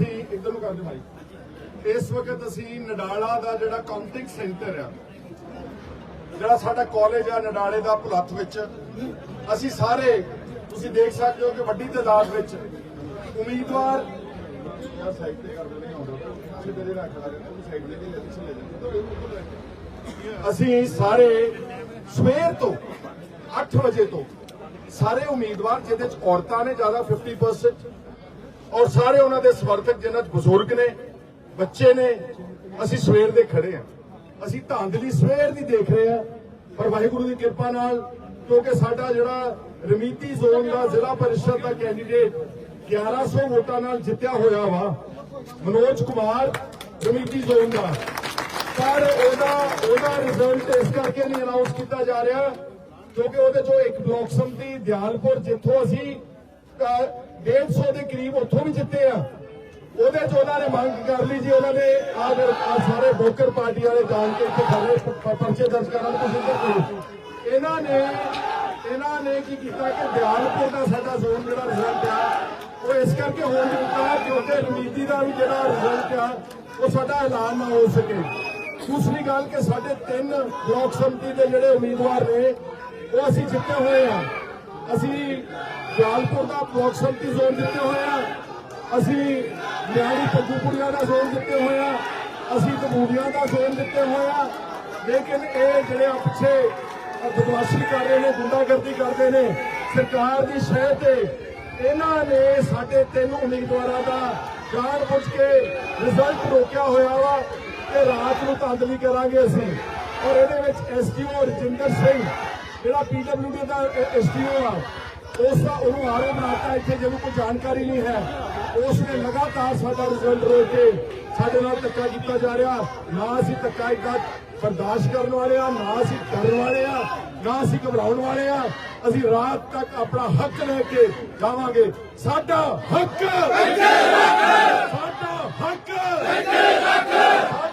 ਅਸੀਂ ਇੱਧਰ ਨੂੰ ਕਰਦੇ ਭਾਈ। ਇਸ ਵਕਤ ਅਸੀਂ ਨਡਾਲਾ ਦਾ ਜਿਹੜਾ ਕਾਊਂਟਿੰਗ ਸੈਂਟਰ ਆ, ਜਿਹੜਾ ਸਾਡਾ ਕਾਲਜ ਆ ਨਡਾਲੇ ਦਾ ਭੁਲੱਥ ਵਿੱਚ, ਅਸੀਂ ਸਾਰੇ, ਤੁਸੀਂ ਦੇਖ ਸਕਦੇ ਹੋ ਕਿ ਵੱਡੀ ਤਾਦਾਦ ਵਿੱਚ ਉਮੀਦਵਾਰ ਸਾਈਡ ਤੇ ਕਰ ਦਿੰਦੇ ਹਾਂ ਤੁਸੀਂ ਮੇਰੇ ਰੱਖ ਲਾ ਸਾਈਡ ਤੇ ਪਿੱਛੇ ਲੈ ਜਾਂਦੇ ਅਸੀਂ ਸਾਰੇ ਸਵੇਰ ਤੋਂ 8 ਵਜੇ ਤੋਂ ਸਾਰੇ ਉਮੀਦਵਾਰ, ਜਿਹਦੇ ਚ ਔਰਤਾਂ ਨੇ ਜ਼ਿਆਦਾ 50% ਔਰ ਸਾਰੇ ਉਹਨਾਂ ਦੇ ਸਮਰਥਕ ਜਿਨ੍ਹਾਂ ਚ ਬਜ਼ੁਰਗ ਨੇ, ਬੱਚੇ ਨੇ, ਅਸੀਂ ਸਵੇਰ ਦੇ ਖੜੇ ਆ ਅਸੀਂ ਧਾਂਦਲੀ ਸਵੇਰ ਦੀ ਦੇਖ ਰਹੇ ਆ ਪਰ ਵਾਹਿਗੁਰੂ ਦੀ ਕਿਰਪਾ ਨਾਲ, ਕਿਉਂਕਿ ਸਾਡਾ ਜਿਹੜਾ ਰਮੀਤੀ ਜ਼ੋਨ ਦਾ ਜ਼ਿਲ੍ਹਾ ਪਰਿਸ਼ਦ ਦਾ ਕੈਂਡੀਡੇਟ 1100 ਵੋਟਾਂ ਨਾਲ ਜਿੱਤਿਆ ਹੋਇਆ ਵਾ, ਮਨੋਜ ਕੁਮਾਰ ਰਮੀਤੀ ਜ਼ੋਨ ਦਾ। ਪਰ ਉਹਦਾ ਉਹਦਾ ਰਿਜ਼ਲਟ ਇਸ ਕਰਕੇ ਨਹੀਂ ਅਨਾਉਂਸ ਕੀਤਾ ਜਾ ਰਿਹਾ, ਕਿਉਂਕਿ ਉਹਦੇ ਚੋਂ ਇੱਕ ਬਲਾਕ ਸੰਮਤੀ, ਦਿਆਲਪੁਰ ਜਿੱਥੋਂ ਅਸੀਂ 150 ਦੇ ਕਰੀਬ ਉੱਥੋਂ ਵੀ ਜਿੱਤੇ ਆ। ਉਹਦੇ ਚ ਉਹਨਾਂ ਨੇ ਮੰਗ ਕਰ ਲਈ ਜੀ, ਉਹਨਾਂ ਨੇ ਆ ਸਾਰੇ ਬੋਕਰ ਪਾਰਟੀ ਵਾਲੇ ਜਾਣ ਕੇ ਇੱਥੇ ਖੜੇ ਪਰਚੇ ਦਰਜ ਕਰਨ ਤੁਸੀਂ ਦੇਖੋ ਇਹਨਾਂ ਨੇ ਇਹਨਾਂ ਨੇ ਕੀ ਕੀਤਾ ਕਿ ਦਿਆਲਪੁਰ ਦਾ ਸਾਡਾ ਜ਼ੋਨ ਜਿਹੜਾ ਰਿਜ਼ਲਟ ਆ, ਉਹ ਇਸ ਕਰਕੇ ਹੋਣ ਦਿੱਤਾ ਕਿਉਂਕਿ ਰਮੀਤੀ ਦਾ ਵੀ ਜਿਹੜਾ ਰਿਜ਼ਲਟ ਆ, ਉਹ ਸਾਡਾ ਐਲਾਨ ਨਾ ਹੋ ਸਕੇ। ਦੂਸਰੀ ਗੱਲ ਕਿ ਸਾਡੇ ਤਿੰਨ ਬਲਾਕ ਸੰਮਤੀ ਦੇ ਜਿਹੜੇ ਉਮੀਦਵਾਰ ਨੇ, ਉਹ ਅਸੀਂ ਜਿੱਤੇ ਹੋਏ ਆ। ਅਸੀਂ ਦਿਆਲਪੁਰ ਦਾ ਬਲਾਕ ਸੰਮਤੀ ਜ਼ੋਨ ਦਿੱਤੇ ਹੋਏ ਆ। ਅਸੀਂ ਨਿਆਣੀ ਪੱਗੂਪੁਰੀਆਂ ਦਾ ਜ਼ੋਨ ਦਿੱਤੇ ਹੋਏ ਆ। ਅਸੀਂ ਕਬੂੜੀਆਂ ਦਾ ਜ਼ੋਨ ਦਿੱਤੇ ਹੋਏ ਆ। ਲੇਕਿਨ ਇਹ ਜਿਹੜੇ ਆ ਪਿੱਛੇ ਬਦਮਾਸ਼ੀ ਕਰ ਰਹੇ ਨੇ, ਗੁੰਡਾਗਰਦੀ ਕਰਦੇ ਨੇ, ਸਰਕਾਰ ਦੀ ਸ਼ਹਿ ਤੇ ਇਹਨਾਂ ਨੇ ਸਾਡੇ ਤਿੰਨ ਉਮੀਦਵਾਰਾਂ ਦਾ ਜਾਣ ਬੁੱਝ ਕੇ ਰਿਜ਼ਲਟ ਰੋਕਿਆ ਹੋਇਆ ਵਾ ਕਿ ਰਾਤ ਨੂੰ ਧਾਂਦਲੀ ਕਰਾਂਗੇ ਅਸੀਂ। ਔਰ ਇਹਦੇ ਵਿੱਚ ਐਸਟੀਓ ਰਜਿੰਦਰ ਸਿੰਘ ਜਿਹੜਾ ਪੀਡਬਲਯੂਡੀ ਦਾ ਐਸਟੀਓ ਆ, ਉਸ ਦਾ ਉਹਨੂੰ ਆਰੋ ਬਣਾਤਾ, ਇੱਥੇ ਜਿਹਨੂੰ ਕੋਈ ਜਾਣਕਾਰੀ ਨਹੀਂ ਹੈ। ਉਸ ਨੇ ਲਗਾਤਾਰ ਸਾਡਾ ਰਿਜ਼ਲਟ ਰੋਕ ਕੇ ਸਾਡੇ ਨਾਲ ਧੱਕਾ ਕੀਤਾ ਜਾ ਰਿਹਾ। ਨਾ ਅਸੀਂ ਧੱਕਾ ਇਦਾਂ ਬਰਦਾਸ਼ਤ ਕਰਨ ਵਾਲੇ ਆ, ਨਾ ਅਸੀਂ ਡਰਨ ਵਾਲੇ ਆ, ਨਾ ਅਸੀਂ ਘਬਰਾਉਣ ਵਾਲੇ ਆ। ਅਸੀਂ ਰਾਤ ਤੱਕ ਆਪਣਾ ਹੱਕ ਲੈ ਕੇ ਜਾਵਾਂਗੇ। ਸਾਡਾ ਹੱਕ! ਸਾਡਾ ਹੱਕ! ਸਾਡਾ ਹੱਕ!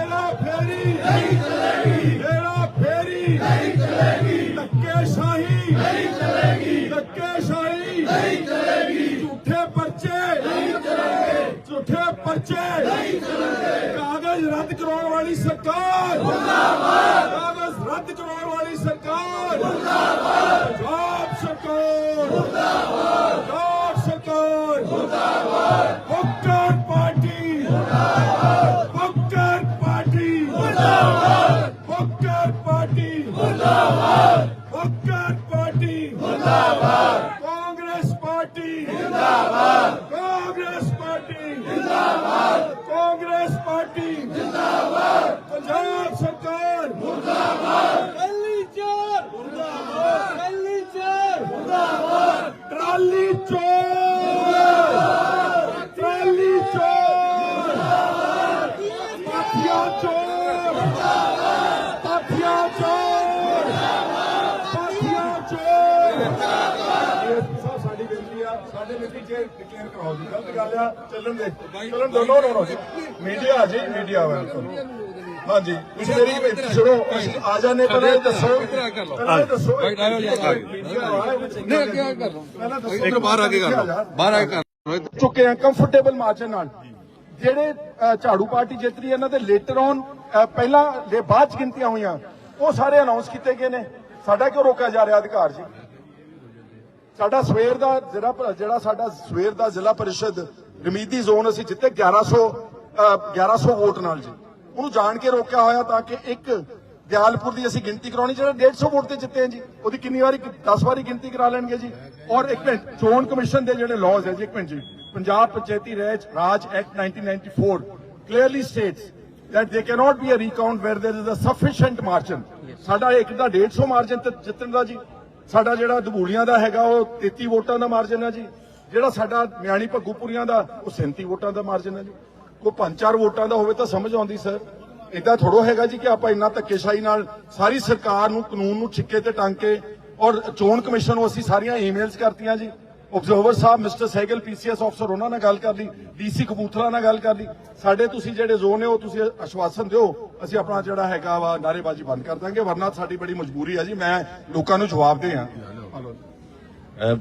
ਨਹੀਂ ਚਲੇਗੀ ਫੇਰੀ ਫੇਰੀ! ਨਹੀਂ ਧੱਕੇ ਸ਼ਾਹੀ ਨਹੀਂ ਚਲੇਗੀ ਧੱਕੇ ਸ਼ਾਹੀ ਨਹੀਂ ਚਲੇਗੀ ਝੂਠੇ ਪਰਚੇ ਨਹੀਂ ਚਲੇਗੇ ਝੂਠੇ ਪਰਚੇ ਨਹੀਂ ਚਲੇਗੇ ਕਾਗਜ਼ ਰੱਦ ਕਰਾਉਣ ਵਾਲੀ ਸਰਕਾਰ। ਮੁਰਦਾਬਾਦ ਕਾਗਜ਼ ਰੱਦ ਕਰਾਉਣ ਵਾਲੀ ਸਰਕਾਰ। ਮੁਰਦਾਬਾਦ ਪੰਜਾਬ ਸਰਕਾਰ। ਮੁਰਦਾਬਾਦ ਪੰਜਾਬ ਸਰਕਾਰ। ਮੁਰਦਾਬਾਦ ਹੁਕਰ ਪਾਰਟੀ। ਮੁਰਦਾਬਾਦ ਸਾਡੇ ਮਿੱਟੀ ਚ ਡਿਕਲੇਅਰ ਕਰਾਓ ਜੀ ਗਲਤ ਗੱਲ ਆ ਚੱਲਣ ਦੇ ਚੱਲਣ ਦੋ ਨੋ ਨੋ ਮੀਡੀਆ ਆ ਜੀ ਮੀਡੀਆ ਵੈਲਕਮ ਹਾਂਜੀ ਤੁਸੀਂ ਮੇਰੀ ਸੁਣੋ ਆ ਜਾਣੇ ਪਹਿਲਾਂ ਇਹ ਦੱਸੋ ਪਹਿਲਾਂ ਇਹ ਦੱਸੋ ਨਹੀਂ ਅੱਗੇ ਕਰ ਲਓ। ਪਹਿਲਾਂ ਦੱਸੋ ਇੱਕ ਬਾਹਰ ਆ ਕੇ ਕਰ ਲਓ। ਬਾਹਰ ਆ ਕੇ ਕਰ ਲਓ। ਚੁੱਕੇ ਆ ਕੰਫਰਟੇਬਲ ਮਾਰਜਨ ਨਾਲ। ਜਿਹੜੇ ਝਾੜੂ ਪਾਰਟੀ ਜਿੱਤ ਰਹੀ ਇਹਨਾਂ ਦੇ ਲੇਟਰ ਔਨ ਪਹਿਲਾਂ ਦੇ ਬਾਅਦ ਚ ਗਿਣਤੀਆਂ ਹੋਈਆਂ ਉਹ ਸਾਰੇ ਅਨਾਉਂਸ ਕੀਤੇ ਗਏ ਨੇ। ਸਾਡਾ ਕਿਉਂ ਰੋਕਿਆ ਜਾ ਰਿਹਾ ਅਧਿਕਾਰ ਜੀ? ਸਾਡਾ ਸਵੇਰ ਦਾ ਜਿਹੜਾ ਜਿਹੜਾ ਸਾਡਾ ਸਵੇਰ ਦਾ ਜ਼ਿਲ੍ਹਾ ਪਰਿਸ਼ਦ ਰਮੀਦੀ ਜ਼ੋਨ ਅਸੀਂ ਜਿੱਤੇ 1100 ਅ, 1100 ਵੋਟ ਨਾਲ ਜੀ। ਉਹਨੂੰ ਜਾਣ ਕੇ ਰੋਕਿਆ ਹੋਇਆ ਤਾਂ ਕਿ ਇੱਕ ਦਿਆਲਪੁਰ ਦੀ ਅਸੀਂ ਗਿਣਤੀ ਕਰਾਉਣੀ ਜਿਹੜਾ 150 ਵੋਟ ਤੇ ਜਿੱਤੇ ਜੀ ਉਹਦੀ ਕਿੰਨੀ ਵਾਰੀ 10 ਵਾਰੀ ਗਿਣਤੀ ਕਰਾ ਲੈਣਗੇ ਜੀ। ਔਰ ਇੱਕ ਮਿੰਟ ਚੋਣ ਕਮਿਸ਼ਨ ਦੇ ਜਿਹੜੇ ਲਾਜ਼ ਹੈ ਜੀ ਇੱਕ ਮਿੰਟ ਜੀ। Punjab Panchayati Raj Raj act 1994 clearly states that there cannot be a recount where there is a sufficient margin ਸਾਡਾ ਇੱਕ ਦਾ 150 ਮਾਰਜਨ ਤੇ ਜਿੱਤਣ ਦਾ ਜੀ। ਸਾਡਾ ਜਿਹੜਾ ਦਬੂਲੀਆਂ ਦਾ ਹੈਗਾ, ਉਹ 33 ਵੋਟਾਂ ਦਾ ਮਾਰਜਨ ਹੈ ਜੀ। ਜਿਹੜਾ ਸਾਡਾ ਮਿਆਣੀ ਭੱਗੂਪੁਰੀਆਂ ਦਾ, ਉਹ 37 ਵੋਟਾਂ ਦਾ ਮਾਰਜਨ ਹੈ ਜੀ। ਕੋਈ ਪੰਜ ਚਾਰ ਵੋਟਾਂ ਦਾ ਹੋਵੇ ਤਾਂ ਸਮਝ ਆਉਂਦੀ, ਸਰ। ਇਦਾਂ ਥੋੜੋ ਹੈਗਾ ਜੀ ਕਿ ਆਪਾਂ ਇੰਨਾ ਧੱਕੇਸ਼ਾਹੀ ਨਾਲ ਸਾਰੀ ਸਰਕਾਰ ਨੂੰ ਕਾਨੂੰਨ ਨੂੰ ਛਿੱਕੇ ਤੇ ਟੰਗ ਕੇ ਔਰ ਚੋਣ ਕਮਿਸ਼ਨ ਨੂੰ ਅਸੀਂ ਸਾਰੀਆਂ ਈਮੇਲਸ ਕਰਤੀਆਂ ਜੀ। ਆਬਜ਼ਰਵਰ ਸਾਹਿਬ mister Sehgal P C S ਅਫਸਰ ਉਹਨਾਂ ਨਾਲ ਗੱਲ ਕਰ ਲਈ ਡੀਸੀ ਕਪੂਰਥਲਾ ਨਾਲ ਗੱਲ ਕਰ ਲਈ। ਸਾਡੇ ਤੁਸੀਂ ਜਿਹੜੇ ਜ਼ੋਨ ਨੇ, ਉਹ ਤੁਸੀਂ ਆਸ਼ਵਾਸਨ ਦਿਓ। ਅਸੀਂ ਆਪਣਾ ਜਿਹੜਾ ਹੈਗਾ ਵਾ ਨਾਰੇਬਾਜ਼ੀ ਬੰਦ ਕਰ ਦਾਂਗੇ, ਵਰਨਾ ਸਾਡੀ ਬੜੀ ਮਜਬੂਰੀ ਆ ਜੀ। ਮੈਂ ਲੋਕਾਂ ਨੂੰ ਜਵਾਬ ਦੇ ਆ।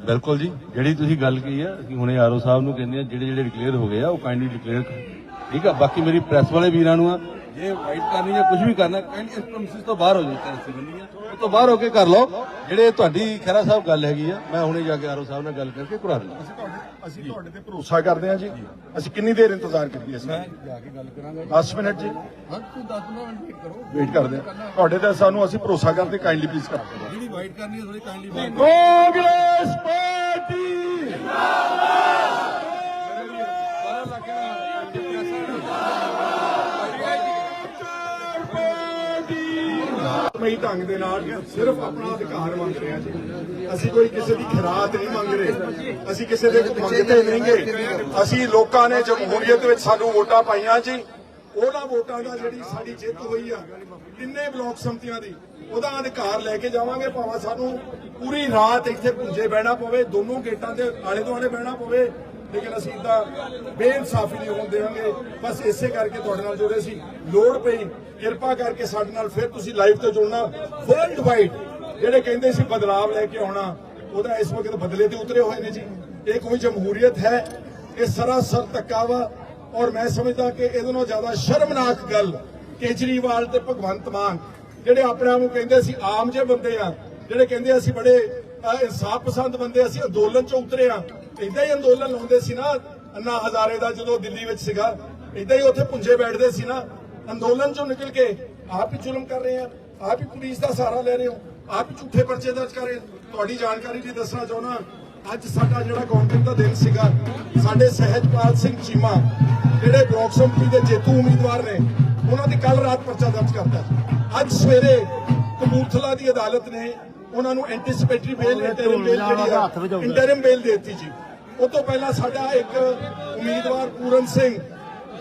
ਬਿਲਕੁਲ ਜੀ। ਜਿਹੜੀ ਤੁਸੀਂ ਗੱਲ ਕਹੀ ਆ, ਅਸੀਂ ਹੁਣੇ ਆਰਓ ਸਾਹਿਬ ਨੂੰ ਕਹਿੰਦੇ ਆ ਜਿਹੜੇ ਜਿਹੜੇ ਡਿਕਲੇਅਰ ਹੋ ਗਏ ਆ, ਉਹ ਕਾਈਂਡਲੀ ਡਿਕਲੇਅਰ ਠੀਕ ਆ? ਬਾਕੀ ਮੇਰੀ ਪ੍ਰੈਸ ਵਾਲੇ ਵੀਰਾਂ ਨੂੰ ਆ ਜੇ ਵਾਈਟ ਕਰਨੀ ਜਾਂ ਕੁਝ ਵੀ ਕਰਨਾ ਕਾਈਂਡਲੀ ਇਸ ਪ੍ਰੋਮਿਸ ਤੋਂ ਬਾਹਰ ਹੋ ਜਾਓ ਟੈਂਸੀ ਬੰਨੀ ਆ। ਉਹ ਤੋਂ ਬਾਹਰ ਹੋ ਕੇ ਕਰ ਲਓ। ਜਿਹੜੇ ਤੁਹਾਡੀ ਖੈਰਾ ਸਾਹਿਬ ਗੱਲ ਹੈਗੀ ਆ ਮੈਂ ਹੁਣੇ ਜਾ ਕੇ ਆਰਓ ਸਾਹਿਬ ਨਾਲ ਗੱਲ ਕਰਕੇ ਕਰਾ ਦਿੰਦਾ। ਅਸੀਂ ਤੁਹਾਡੇ ਅਸੀਂ ਤੁਹਾਡੇ ਤੇ ਭਰੋਸਾ ਕਰਦੇ ਹਾਂ ਜੀ। ਅਸੀਂ ਕਿੰਨੀ ਦੇਰ ਇੰਤਜ਼ਾਰ ਕਰੀਏ ਅਸੀਂ? ਜਾ ਕੇ ਗੱਲ ਕਰਾਂਗੇ 10 ਮਿੰਟ ਜੀ। ਹਾਂ ਤੂੰ 10 ਮਿੰਟ ਵੇਟ ਕਰੋ। ਵੇਟ ਕਰਦੇ ਹਾਂ। ਤੁਹਾਡੇ ਤੇ ਸਾਨੂੰ ਅਸੀਂ ਭਰੋਸਾ ਕਰਦੇ ਕਾਈਂਡਲੀ ਪਲੀਜ਼ ਕਰ ਦਿਓ। ਜਿਹੜੀ ਵਾਈਟ ਕਰਨੀ ਹੈ ਥੋੜੀ ਕਾਈਂਡਲੀ ਕਾਂਗਰਸ ਪਾਰਟੀ! ਮਈ ਢੰਗ ਦੇ ਨਾਲ ਸਿਰਫ ਆਪਣਾ ਅਧਿਕਾਰ ਮੰਗ ਰਹੇ ਹਾਂ ਜੀ। ਅਸੀਂ ਕੋਈ ਕਿਸੇ ਦੀ ਖਰਾਤ ਨਹੀਂ ਮੰਗ ਰਹੇ। ਅਸੀਂ ਕਿਸੇ ਦੇ ਮੰਗਤੇ ਨਹੀਂਗੇ ਅਸੀਂ ਲੋਕਾਂ ਨੇ ਜਮਹੂਰੀਅਤ ਵਿੱਚ ਸਾਨੂੰ ਵੋਟਾਂ ਪਾਈਆਂ ਜੀ, ਉਹਨਾਂ ਵੋਟਾਂ ਦਾ ਜਿਹੜੀ ਸਾਡੀ ਜਿੱਤ ਹੋਈ ਆ, ਤਿੰਨੇ ਬਲਾਕ ਸੰਮਤੀਆਂ ਦੀ, ਉਹਦਾ ਅਧਿਕਾਰ ਲੈ ਕੇ ਜਾਵਾਂਗੇ। ਭਾਵੇਂ ਸਾਨੂੰ ਪੂਰੀ ਰਾਤ ਇੱਥੇ ਪੁੰਜੇ ਬਹਿਣਾ ਪਵੇ, ਦੋਨੋਂ ਗੇਟਾਂ ਦੇ ਆਲੇ ਦੁਆਲੇ ਬਹਿਣਾ ਪਵੇ ਲੇਕਿਨ ਅਸੀਂ ਤਾਂ ਬੇਇਨਸਾਫੀ ਨਹੀਂ ਹੋਣ ਦੇਵਾਂਗੇ। ਬਸ ਇਸੇ ਕਰਕੇ ਤੁਹਾਡੇ ਨਾਲ ਜੁੜੇ ਸੀ। ਲੋੜ ਪਈ। ਕਿਰਪਾ ਕਰਕੇ ਸਾਡੇ ਨਾਲ ਫਿਰ ਤੁਸੀਂ ਲਾਈਵ ਤੇ ਜੁੜਨਾ। ਵਰਲਡ ਵਾਈਡ ਜਿਹੜੇ ਕਹਿੰਦੇ ਸੀ ਬਦਲਾਵ ਲੈ ਕੇ ਆਉਣਾ, ਉਹਦਾ ਇਸ ਵਕਤ ਬਦਲੇ ਤੇ ਉਤਰੇ ਹੋਏ ਨੇ ਜੀ। ਇਹ ਕੋਈ ਜਮਹੂਰੀਅਤ ਹੈ? ਇਹ ਸਰਾਸਰ ਧੱਕਾ ਵਾ ਔਰ ਮੈਂ ਸਮਝਦਾ ਕਿ ਇਹਦੇ ਨਾਲੋਂ ਜ਼ਿਆਦਾ ਸ਼ਰਮਨਾਕ ਗੱਲ ਕੇਜਰੀਵਾਲ ਤੇ ਭਗਵੰਤ ਮਾਨ, ਜਿਹੜੇ ਆਪਣੇ ਆਪ ਨੂੰ ਕਹਿੰਦੇ ਸੀ ਆਮ ਜਿਹੇ ਬੰਦੇ ਆ, ਜਿਹੜੇ ਕਹਿੰਦੇ ਅਸੀਂ ਬੜੇ ਇਨਸਾਫ ਪਸੰਦ ਬੰਦੇ ਅਸੀਂ ਅੰਦੋਲਨ ਚ ਉਤਰੇ ਆ। ਇਦਾਂ ਹੀ ਅੰਦੋਲਨ ਲਾਉਂਦੇ ਸੀ ਨਾ, ਅੰਨਾ ਹਜ਼ਾਰੇ ਦਾ ਜਦੋਂ ਦਿੱਲੀ ਵਿੱਚ ਸੀਗਾ ਇਦਾਂ ਹੀ ਉੱਥੇ ਪੁੰਜੇ ਬੈਠਦੇ ਸੀ ਨਾ, ਅੰਦੋਲਨ ਚੋਂ ਨਿਕਲ ਕੇ ਆਪ ਹੀ ਜ਼ੁਲਮ ਕਰ ਰਹੇ ਆ, ਆਪ ਹੀ ਪੁਲਿਸ ਦਾ ਸਹਾਰਾ ਲੈ ਰਹੇ ਹੋ, ਆਪ ਹੀ ਝੂਠੇ ਪਰਚੇ ਦਰਜ ਕਰ ਰਹੇ ਹੋ। ਤੁਹਾਡੀ ਜਾਣਕਾਰੀ ਲਈ ਦੱਸਣਾ ਚਾਹੁੰਦਾ, ਅੱਜ ਸਾਡਾ ਜਿਹੜਾ ਕਾਉਂਟਿੰਗ ਦਾ ਦਿਨ ਸੀਗਾ, ਸਾਡੇ ਸਹਿਜਪਾਲ ਸਿੰਘ ਚੀਮਾ, ਜਿਹੜੇ ਬਲਾਕ ਸੰਮਤੀ ਦੇ ਜੇਤੂ ਉਮੀਦਵਾਰ ਨੇ, ਉਹਨਾਂ ਦੀ ਕੱਲ ਰਾਤ ਪਰਚਾ ਦਰਜ ਕਰਤਾ ਅੱਜ ਸਵੇਰੇ ਕਪੂਰਥਲਾ ਦੀ ਅਦਾਲਤ ਨੇ ਉਹਨਾਂ ਨੂੰ ਐਂਟੀਸਿਪੇਟਰੀ ਬੇਲ ਇੰਟਰਮ ਬੇਲ ਜਿਹੜੀ ਆ ਇੰਟਰਮ ਬੇਲ ਦਿੱਤੀ ਜੀ। ਉਹ ਤੋਂ ਪਹਿਲਾਂ ਸਾਡਾ ਇੱਕ ਉਮੀਦਵਾਰ ਪੂਰਨ ਸਿੰਘ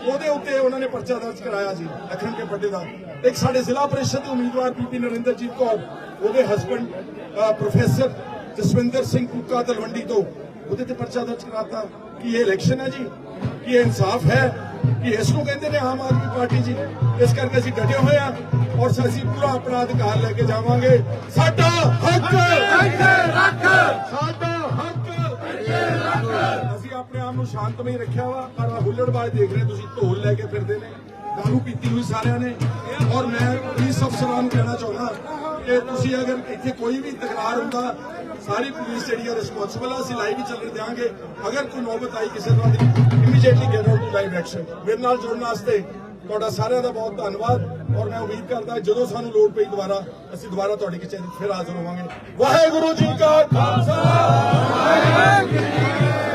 ਉਹਦੇ ਉੱਤੇ ਉਹਨਾਂ ਨੇ ਪਰਚਾ ਦਰਜ ਕਰਾਇਆ ਜੀ ਲਖਨ ਕੇ ਵੱਡੇ ਦਾ। ਇੱਕ ਸਾਡੇ ਜ਼ਿਲ੍ਹਾ ਪ੍ਰੀਸ਼ਦ ਦੇ ਉਮੀਦਵਾਰ ਬੀਬੀ ਨਰਿੰਦਰਜੀਤ ਕੌਰ ਉਹਦੇ ਹਸਬੰਡ ਪ੍ਰੋਫੈਸਰ ਜਸਵਿੰਦਰ ਸਿੰਘ ਕੁੱਕਾ ਤਲਵੰਡੀ ਤੋਂ ਉਹਦੇ ਤੇ ਪਰਚਾ ਦਰਜ ਕਰਾਤਾ ਕਿ ਇਹ ਇਲੈਕਸ਼ਨ ਹੈ ਜੀ ਕਿ ਇਹ ਇਨਸਾਫ ਹੈ ਕਿ ਇਸ ਨੂੰ ਕਹਿੰਦੇ ਨੇ ਆਮ ਆਦਮੀ ਪਾਰਟੀ ਜੀ। ਇਸ ਕਰਕੇ ਅਸੀਂ ਡਟੇ ਹੋਏ ਆ ਔਰ ਅਸੀਂ ਪੂਰਾ ਆਪਣਾ ਅਧਿਕਾਰ ਲੈ ਕੇ ਜਾਵਾਂਗੇ। ਸਾਡਾ ਹੱਕ! ਇੱਥੇ ਰੱਖ ਸਾਡਾ ਹੱਕ! ਇੱਥੇ ਰੱਖ ਅਸੀਂ ਆਪਣੇ ਆਪ ਨੂੰ ਸ਼ਾਂਤਮਈ ਰੱਖਿਆ ਵਾ, ਪਰ ਹੁੱਲੜਬਾਜ਼ ਦੇਖ ਰਹੇ ਤੁਸੀਂ, ਢੋਲ ਲੈ ਕੇ ਫਿਰਦੇ ਨੇ, ਦਾਰੂ ਪੀਤੀ ਹੋਈ ਸਾਰਿਆਂ ਨੇ। ਔਰ ਮੈਂ ਪੁਲਿਸ ਅਫਸਰਾਂ ਨੂੰ ਕਹਿਣਾ ਚਾਹੁੰਦਾ ਕਿ ਤੁਸੀਂ ਅਗਰ ਇੱਥੇ ਕੋਈ ਵੀ ਤਕਰਾਰ ਹੁੰਦਾ, ਸਾਰੀ ਪੁਲਿਸ ਜਿਹੜੀ ਹੈ ਰਿਸਪੌਂਸਿਬਲ ਆ, ਅਸੀਂ ਲਾਈਵ ਹੀ ਚੱਲਣ ਦਿਆਂਗੇ। ਅਗਰ ਕੋਈ ਨੌਬਤ ਆਈ ਕਿਸੇ ਤਰ੍ਹਾਂ ਦੀ immediately get out to live action ਮੇਰੇ ਨਾਲ ਜੁੜਨ ਵਾਸਤੇ ਤੁਹਾਡਾ ਸਾਰਿਆਂ ਦਾ ਬਹੁਤ ਧੰਨਵਾਦ। ਔਰ ਮੈਂ ਉਮੀਦ ਕਰਦਾ ਜਦੋਂ ਸਾਨੂੰ ਲੋੜ ਪਈ ਦੁਬਾਰਾ, ਅਸੀਂ ਦੁਬਾਰਾ ਤੁਹਾਡੇ ਕਚਹਿਰੀ ਫਿਰ ਹਾਜ਼ਰ ਹੋਵਾਂਗੇ। ਵਾਹਿਗੁਰੂ ਜੀ ਕਾ ਖਾਲਸਾ, ਵਾਹਿਗੁਰੂ ਜੀ ਕੀ ਫਤਿਹ।